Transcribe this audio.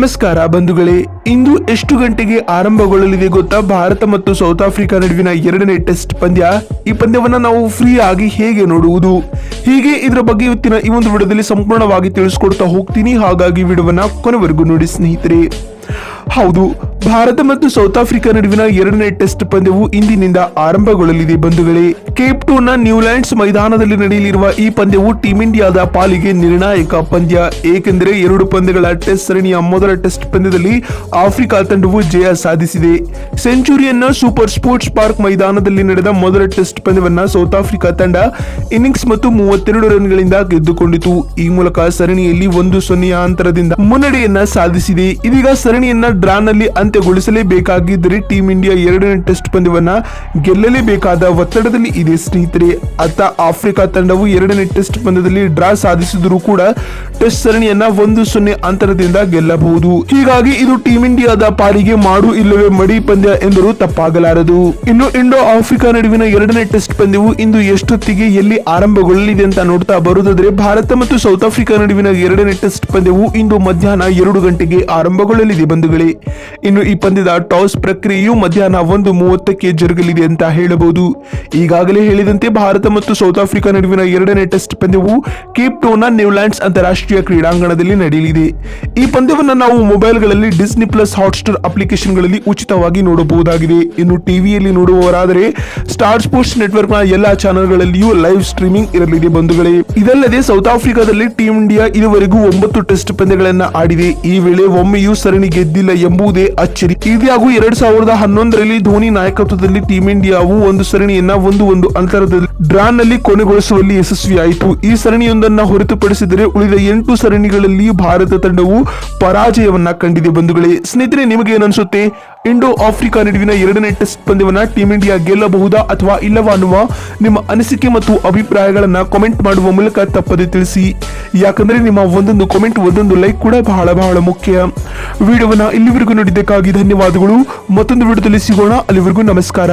ನಮಸ್ಕಾರ ಬಂಧುಗಳೇ, ಇಂದು ಎಷ್ಟು ಗಂಟೆಗೆ ಆರಂಭಗೊಳ್ಳಲಿದೆ ಗೊತ್ತಾ? ಭಾರತ ಮತ್ತು ಸೌತ್ ಆಫ್ರಿಕಾ ನಡುವಿನ ಎರಡನೇ ಟೆಸ್ಟ್ ಪಂದ್ಯ. ಈ ಪಂದ್ಯವನ್ನ ನಾವು ಫ್ರೀ ಆಗಿ ಹೇಗೆ ನೋಡುವುದು? ಹೀಗೆ ಇದರ ಬಗ್ಗೆ ಇವತ್ತಿನ ಈ ಒಂದು ವಿಡಿಯೋದಲ್ಲಿ ಸಂಪೂರ್ಣವಾಗಿ ತಿಳಿಸ್ಕೊಡ್ತಾ ಹೋಗ್ತೀನಿ. ಹಾಗಾಗಿ ವಿಡಿಯೋವನ್ನ ಕೊನೆವರೆಗೂ ನೋಡಿ ಸ್ನೇಹಿತರೆ. ಹೌದು ಭಾರತ ಮತ್ತು ಸೌತ್ ಆಫ್ರಿಕಾ ನಡುವಿನ ಎರಡನೇ ಟೆಸ್ಟ್ ಪಂದ್ಯವು ಇಂದಿನಿಂದ ಆರಂಭಗೊಳ್ಳಲಿದೆ ಬಂಧುಗಳೇ. ಕೇಪ್ ಟೂನ್ನ ನ್ಯೂಲ್ಯಾಂಡ್ಸ್ ಮೈದಾನದಲ್ಲಿ ನಡೆಯಲಿರುವ ಈ ಪಂದ್ಯವು ಟೀಂ ಇಂಡಿಯಾದ ಪಾಲಿಗೆ ನಿರ್ಣಾಯಕ ಪಂದ್ಯ. ಏಕೆಂದರೆ ಎರಡು ಪಂದ್ಯಗಳ ಟೆಸ್ಟ್ ಸರಣಿಯ ಮೊದಲ ಟೆಸ್ಟ್ ಪಂದ್ಯದಲ್ಲಿ ಆಫ್ರಿಕಾ ತಂಡವು ಜಯ ಸಾಧಿಸಿದೆ. ಸೆಂಚುರಿಯನ್ನ ಸೂಪರ್ ಸ್ಪೋರ್ಟ್ಸ್ ಪಾರ್ಕ್ ಮೈದಾನದಲ್ಲಿ ನಡೆದ ಮೊದಲ ಟೆಸ್ಟ್ ಪಂದ್ಯವನ್ನ ಸೌತ್ ಆಫ್ರಿಕಾ ತಂಡ ಇನ್ನಿಂಗ್ಸ್ ಮತ್ತು ಮೂವತ್ತೆರಡು ರನ್ಗಳಿಂದ ಗೆದ್ದುಕೊಂಡಿತು. ಈ ಮೂಲಕ ಸರಣಿಯಲ್ಲಿ ಒಂದು ಸೊನ್ನೆಯ ಅಂತರದಿಂದ ಮುನ್ನಡೆಯನ್ನ ಸಾಧಿಸಿದೆ. ಇದೀಗ ಸರಣಿಯನ್ನ ಡ್ರಾನಲ್ಲಿ ಅಂತ್ಯಗೊಳಿಸಲೇಬೇಕಾಗಿದ್ದರೆ ಟೀಂ ಇಂಡಿಯಾ ಎರಡನೇ ಟೆಸ್ಟ್ ಪಂದ್ಯವನ್ನು ಗೆಲ್ಲಲೇಬೇಕಾದ ಒತ್ತಡದಲ್ಲಿ ಇದೆ. ಸ್ನೇಹಿತರೆ, ಅತ್ತ ಆಫ್ರಿಕಾ ತಂಡವು ಎರಡನೇ ಟೆಸ್ಟ್ ಪಂದ್ಯದಲ್ಲಿ ಡ್ರಾ ಸಾಧಿಸಿದರೂ ಕೂಡ ಟೆಸ್ಟ್ ಸರಣಿಯನ್ನ ಒಂದು ಸೊನ್ನೆ ಅಂತರದಿಂದ ಗೆಲ್ಲಬಹುದು. ಹೀಗಾಗಿ ಇದು ಟೀಂ ಇಂಡಿಯಾದ ಪಾಲಿಗೆ ಮಾಡು ಇಲ್ಲವೇ ಮಡಿ ಪಂದ್ಯ ಎಂದರೂ ತಪ್ಪಾಗಲಾರದು. ಇನ್ನು ಇಂಡೋ ಆಫ್ರಿಕಾ ನಡುವಿನ ಎರಡನೇ ಟೆಸ್ಟ್ ಪಂದ್ಯವು ಇಂದು ಎಷ್ಟೊತ್ತಿಗೆ ಎಲ್ಲಿ ಆರಂಭಗೊಳ್ಳಲಿದೆ ಅಂತ ನೋಡ್ತಾ ಬರುವುದಾದ್ರೆ, ಭಾರತ ಮತ್ತು ಸೌತ್ ಆಫ್ರಿಕಾ ನಡುವಿನ ಎರಡನೇ ಟೆಸ್ಟ್ ಪಂದ್ಯವು ಇಂದು ಮಧ್ಯಾಹ್ನ ಎರಡು ಗಂಟೆಗೆ ಆರಂಭಗೊಳ್ಳಲಿದೆ ಬಂಧುಗಳೇ. ಇನ್ನು ಈ ಪಂದ್ಯದ ಟಾಸ್ ಪ್ರಕ್ರಿಯೆಯು ಮಧ್ಯಾಹ್ನ ಒಂದು ಮೂವತ್ತಕ್ಕೆ ಜರುಗಲಿದೆ ಅಂತ ಹೇಳಬಹುದು. ಈಗಾಗಲೇ ಹೇಳಿದಂತೆ ಭಾರತ ಮತ್ತು ಸೌತ್ ಆಫ್ರಿಕಾ ನಡುವಿನ ಎರಡನೇ ಟೆಸ್ಟ್ ಪಂದ್ಯವು ಕೇಪ್ ಟೋನ ನ್ಯೂಲ್ಯಾಂಡ್ಸ್ ಅಂತಾರಾಷ್ಟ್ರೀಯ ಕ್ರೀಡಾಂಗಣದಲ್ಲಿ ನಡೆಯಲಿದೆ. ಈ ಪಂದ್ಯವನ್ನು ನಾವು ಮೊಬೈಲ್ಗಳಲ್ಲಿ ಡಿಸ್ನಿ ಪ್ಲಸ್ ಹಾಟ್ಸ್ಟಾರ್ ಅಪ್ಲಿಕೇಶನ್ಗಳಲ್ಲಿ ಉಚಿತವಾಗಿ ನೋಡಬಹುದಾಗಿದೆ. ಇನ್ನು ಟಿವಿಯಲ್ಲಿ ನೋಡುವವರಾದರೆ ಸ್ಟಾರ್ ಸ್ಪೋರ್ಟ್ಸ್ ನೆಟ್ವರ್ಕ್ನ ಎಲ್ಲಾ ಚಾನೆಲ್ಗಳಲ್ಲಿಯೂ ಲೈವ್ ಸ್ಟ್ರೀಮಿಂಗ್ ಇರಲಿದೆ ಬಂಧುಗಳೇ. ಇದಲ್ಲದೆ ಸೌತ್ ಆಫ್ರಿಕಾದಲ್ಲಿ ಟೀಂ ಇಂಡಿಯಾ ಇದುವರೆಗೂ ಒಂಬತ್ತು ಟೆಸ್ಟ್ ಪಂದ್ಯಗಳನ್ನು ಆಡಿದೆ. ಈ ವೇಳೆ ಒಮ್ಮೆಯೂ ಸರಣಿ ಗೆದ್ದಿಲ್ಲ ಎಂಬುದೇ ಅಚ್ಚರಿ ಇದಾಗೂ ಎರಡ್ ಸಾವಿರದ ಹನ್ನೊಂದರಲ್ಲಿ ಧೋನಿ ನಾಯಕತ್ವದಲ್ಲಿ ಟೀಂ ಇಂಡಿಯಾವು ಒಂದು ಸರಣಿಯನ್ನ ಒಂದು ಒಂದು ಅಂತರದಲ್ಲಿ ಡ್ರಾನಲ್ಲಿ ಕೊನೆಗೊಳಿಸುವಲ್ಲಿ ಯಶಸ್ವಿಯಾಯಿತು. ಈ ಸರಣಿಯೊಂದನ್ನ ಹೊರತುಪಡಿಸಿದರೆ ಉಳಿದ ಎಂಟು ಸರಣಿಗಳಲ್ಲಿ ಭಾರತ ತಂಡವು ಪರಾಜಯವನ್ನ ಕಂಡಿದೆ ಬಂಧುಗಳೇ. ಸ್ನೇಹಿತರೆ ನಿಮಗೆ ಏನನ್ಸುತ್ತೆ ಇಂಡೋ ಆಫ್ರಿಕಾ ನಡುವಿನ ಎರಡನೇ ಟೆಸ್ಟ್ ಪಂದ್ಯವನ್ನ ಟೀಂ ಇಂಡಿಯಾ ಗೆಲ್ಲಬಹುದಾ ಅಥವಾ ಇಲ್ಲವಾ ಅನ್ನುವ ನಿಮ್ಮ ಅನಿಸಿಕೆ ಮತ್ತು ಅಭಿಪ್ರಾಯಗಳನ್ನು ಕಾಮೆಂಟ್ ಮಾಡುವ ಮೂಲಕ ತಪ್ಪದೆ ತಿಳಿಸಿ. ಯಾಕಂದ್ರೆ ನಿಮ್ಮ ಒಂದೊಂದು ಕಾಮೆಂಟ್ ಒಂದೊಂದು ಲೈಕ್ ಕೂಡ ಬಹಳ ಬಹಳ ಮುಖ್ಯ. ವಿಡಿಯೋವನ್ನ ಇಲ್ಲಿವರೆಗೂ ನೋಡಿದ್ದಕ್ಕಾಗಿ ಧನ್ಯವಾದಗಳು. ಮತ್ತೊಂದು ವಿಡಿಯೋದಲ್ಲಿ ಸಿಗೋಣ. ಅಲ್ಲಿವರೆಗೂ ನಮಸ್ಕಾರ.